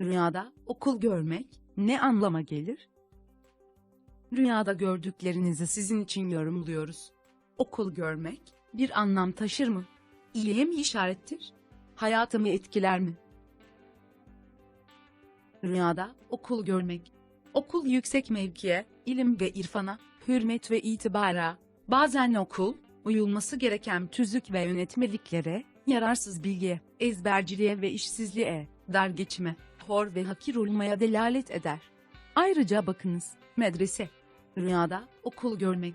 Rüyada okul görmek ne anlama gelir? Rüyada gördüklerinizi sizin için yorumluyoruz. Okul görmek bir anlam taşır mı? İyiye mi işarettir? Hayatımı etkiler mi? Rüyada okul görmek. Okul yüksek mevkiye, ilim ve irfana, hürmet ve itibara, bazen okul, uyulması gereken tüzük ve yönetmeliklere, yararsız bilgiye, ezberciliğe ve işsizliğe, dar geçme, hor ve hakir olmaya delalet eder. Ayrıca bakınız, medrese, rüyada okul görmek.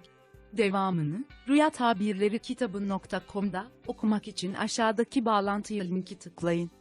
Devamını Rüya Tabirleri kitabı.com'da okumak için aşağıdaki bağlantıya linki tıklayın.